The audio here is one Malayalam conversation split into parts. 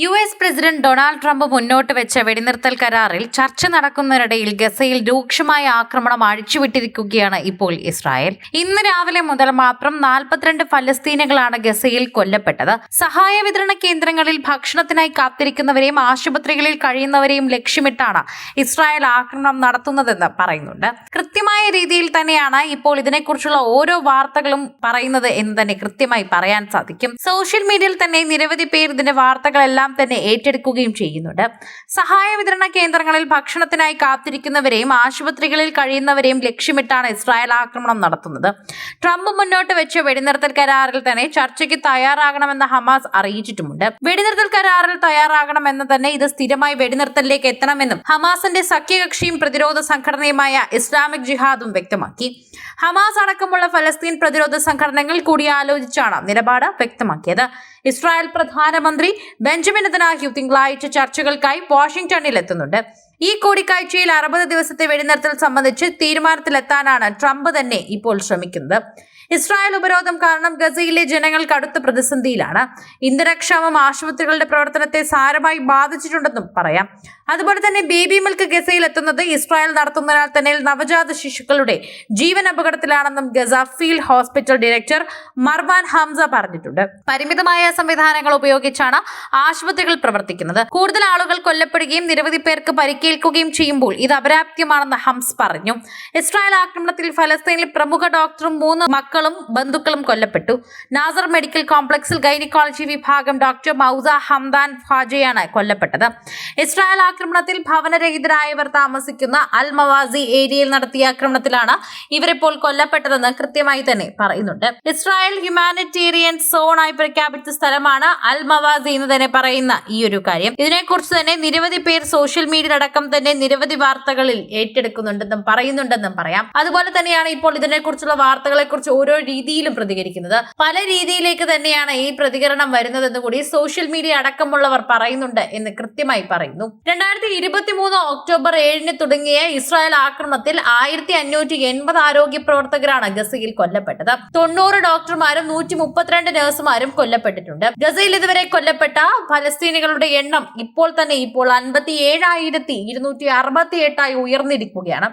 U S president Donald Trump മുന്നോട്ട് വെച്ച വെടിനിർത്തൽ കരാറിൽ ചർച്ച നടക്കുന്നതിനിടയിൽ ഗസയിൽ രൂക്ഷമായ ആക്രമണം അഴിച്ചുവിട്ടിരിക്കുകയാണ് ഇപ്പോൾ ഇസ്രായേൽ. ഇന്ന് രാവിലെ മുതൽ മാത്രം നാൽപ്പത്തിരണ്ട് ഫലസ്തീനുകളാണ് ഗസയിൽ കൊല്ലപ്പെട്ടത്. സഹായ വിതരണ കേന്ദ്രങ്ങളിൽ ഭക്ഷണത്തിനായി കാത്തിരിക്കുന്നവരെയും ആശുപത്രികളിൽ കഴിയുന്നവരെയും ലക്ഷ്യമിട്ടാണ് ഇസ്രായേൽ ആക്രമണം നടത്തുന്നതെന്ന് പറയുന്നുണ്ട്. കൃത്യമായ രീതിയിൽ തന്നെയാണ് ഇപ്പോൾ ഇതിനെക്കുറിച്ചുള്ള ഓരോ വാർത്തകളും പറയുന്നത് എന്ന് തന്നെ കൃത്യമായി പറയാൻ സാധിക്കും. സോഷ്യൽ മീഡിയയിൽ തന്നെ നിരവധി പേർ ഇതിന്റെ വാർത്തകളെല്ലാം തന്നെ ഏറ്റെടുക്കുകയും ചെയ്യുന്നുണ്ട്. സഹായ വിതരണ കേന്ദ്രങ്ങളിൽ ഭക്ഷണത്തിനായി കാത്തിരിക്കുന്നവരെയും ആശുപത്രികളിൽ കഴിയുന്നവരെയും ലക്ഷ്യമിട്ടാണ് ഇസ്രായേൽ ആക്രമണം നടത്തുന്നത്. ട്രംപ് മുന്നോട്ട് വെച്ച വെടിനിർത്തൽ കരാറിൽ തന്നെ ചർച്ചയ്ക്ക് തയ്യാറാകണമെന്ന് ഹമാസ് അറിയിച്ചിട്ടുമുണ്ട്. വെടിനിർത്തൽ കരാറിൽ തയ്യാറാകണമെന്ന് തന്നെ ഇത് സ്ഥിരമായി വെടിനിർത്തലിലേക്ക് എത്തണമെന്നും ഹമാസിന്റെ സഖ്യകക്ഷിയും പ്രതിരോധ സംഘടനയുമായ ഇസ്ലാമിക് ജിഹാദും വ്യക്തമാക്കി. ഹമാസ് അടക്കമുള്ള ഫലസ്തീൻ പ്രതിരോധ സംഘടനകൾ കൂടിയാലോചിച്ചാണ് നിലപാട് വ്യക്തമാക്കിയത്. ഇസ്രായേൽ പ്രധാനമന്ത്രി ബെഞ്ചമിൻ നെതന്യാഹു തിങ്കളാഴ്ച ചർച്ചകൾക്കായി വാഷിംഗ്ടണിൽ എത്തുന്നുണ്ട് ഈ കൂടിക്കാഴ്ചയിൽ അറുപത് ദിവസത്തെ വെടിനിർത്തൽ സംബന്ധിച്ച് തീരുമാനത്തിലെത്താനാണ് ട്രംപ് തന്നെ ഇപ്പോൾ ശ്രമിക്കുന്നത്. ഇസ്രായേൽ ഉപരോധം കാരണം ഗസയിലെ ജനങ്ങൾ കടുത്ത പ്രതിസന്ധിയിലാണ്. ഇന്ധനക്ഷാമം ആശുപത്രികളുടെ പ്രവർത്തനത്തെ സാരമായി ബാധിച്ചിട്ടുണ്ടെന്നും പറയാം. അതുപോലെ തന്നെ ബേബി മിൽക്ക് ഗസയിൽ എത്തുന്നത് ഇസ്രായേൽ നടത്തുന്നതിനാൽ തന്നെ നവജാത ശിശുക്കളുടെ ജീവൻ അപകടത്തിലാണെന്നും Gaza field hospital director Marwan Hamza പറഞ്ഞിട്ടുണ്ട്. പരിമിതമായ സംവിധാനങ്ങൾ ഉപയോഗിച്ചാണ് ആശുപത്രികൾ പ്രവർത്തിക്കുന്നത്. കൂടുതൽ ആളുകൾ കൊല്ലപ്പെടുകയും നിരവധി പേർക്ക് പരിക്കേൽക്കുകയും ചെയ്യുമ്പോൾ ഇത് അപരാപ്തിയമാണെന്ന് ഹംസ് പറഞ്ഞു. ഇസ്രായേൽ ആക്രമണത്തിൽ ഫലസ്തീനിൽ പ്രമുഖ ഡോക്ടറും മൂന്ന് മക്കളും ബന്ധുക്കളും കൊല്ലപ്പെട്ടു. നാസർ മെഡിക്കൽ കോംപ്ലക്സിൽ ഗൈനക്കോളജി വിഭാഗം ഡോക്ടർ മൗസ ഹംദാൻ ഫാജയാണ് കൊല്ലപ്പെട്ടത്. ഇസ്രായേൽ ആക്രമണത്തിൽ ഭവനരഹിതരായവർ താമസിക്കുന്ന അൽ മവാസി ഏരിയയിൽ നടത്തിയ ആക്രമണത്തിലാണ് ഇവരിപ്പോൾ കൊല്ലപ്പെട്ടതെന്ന് കൃത്യമായി തന്നെ പറയുന്നുണ്ട്. ഇസ്രായേൽ ഹ്യൂമാനിറ്റേറിയൻ സോണായി പ്രഖ്യാപിച്ച സ്ഥലമാണ് അൽ മവാസി എന്ന് തന്നെ പറയുന്ന ഈ ഒരു കാര്യം. ഇതിനെക്കുറിച്ച് തന്നെ നിരവധി പേർ സോഷ്യൽ മീഡിയ അടക്കം തന്നെ നിരവധി വാർത്തകളിൽ ഏറ്റെടുക്കുന്നുണ്ടെന്നും പറയുന്നുണ്ടെന്നും പറയാം. അതുപോലെ തന്നെയാണ് ഇപ്പോൾ ഇതിനെക്കുറിച്ചുള്ള വാർത്തകളെ കുറിച്ച് ഓരോ രീതിയിലും പ്രതികരിക്കുന്നത്. പല രീതിയിലേക്ക് തന്നെയാണ് ഈ പ്രതികരണം വരുന്നതെന്ന് കൂടി സോഷ്യൽ മീഡിയ അടക്കമുള്ളവർ പറയുന്നുണ്ട് എന്ന് കൃത്യമായി പറയുന്നു. രണ്ടായിരത്തി ഇരുപത്തി മൂന്ന് ഒക്ടോബർ ഏഴിന് തുടങ്ങിയ ഇസ്രായേൽ ആക്രമണത്തിൽ ആയിരത്തി അഞ്ഞൂറ്റി എൺപത് ആരോഗ്യ പ്രവർത്തകരാണ് ഗസയിൽ കൊല്ലപ്പെട്ടത്. തൊണ്ണൂറ് ഡോക്ടർമാരും നൂറ്റി മുപ്പത്തിരണ്ട് നഴ്സുമാരും കൊല്ലപ്പെട്ടിട്ടുണ്ട്. ഗസയിൽ ഇതുവരെ കൊല്ലപ്പെട്ട ഫലസ്തീനികളുടെ എണ്ണം ഇപ്പോൾ തന്നെ ഇപ്പോൾ അൻപത്തി ഏഴായിരത്തി ഇരുന്നൂറ്റി അറുപത്തി എട്ടായി ഉയർന്നിരിക്കുകയാണ്.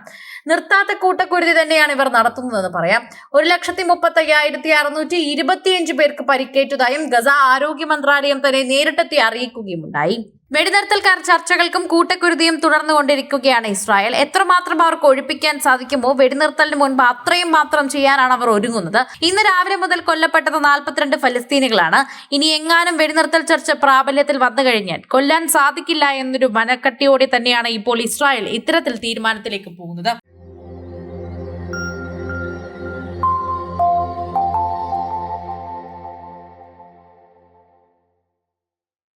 നിർത്താത്ത കൂട്ടക്കുരുതി തന്നെയാണ് ഇവർ നടത്തുന്നതെന്ന് പറയാം. ഒരു ലക്ഷത്തി മുപ്പത്തി അയ്യായിരത്തി അറുന്നൂറ്റി ഇരുപത്തിയഞ്ച് പേർക്ക് പരിക്കേറ്റതായും ഗസ ആരോഗ്യ മന്ത്രാലയം തന്നെ നേരിട്ടെത്തി അറിയിക്കുകയുമുണ്ടായി. വെടിനിർത്തൽ കരാർ ചർച്ചകൾക്കും കൂട്ടക്കുരുതിയും തുടർന്നുകൊണ്ടിരിക്കുകയാണ് ഇസ്രായേൽ. എത്രമാത്രം അവർക്ക് ഒഴിപ്പിക്കാൻ സാധിക്കുമോ? വെടിനിർത്തലിന് മുൻപ് അത്രയും മാത്രം ചെയ്യാനാണ് അവർ ഒരുങ്ങുന്നത്. ഇന്ന് രാവിലെ മുതൽ കൊല്ലപ്പെട്ടത് നാൽപ്പത്തിരണ്ട് ഫലസ്തീനികളാണ്. ഇനി എങ്ങാനും വെടിനിർത്തൽ ചർച്ച പ്രാബല്യത്തിൽ വന്നു കഴിഞ്ഞാൽ കൊല്ലാൻ സാധിക്കില്ല എന്നൊരു മനക്കട്ടിയോടെ തന്നെയാണ് ഇപ്പോൾ ഇസ്രായേൽ ഇത്തരത്തിൽ തീരുമാനത്തിലേക്ക് പോകുന്നത്.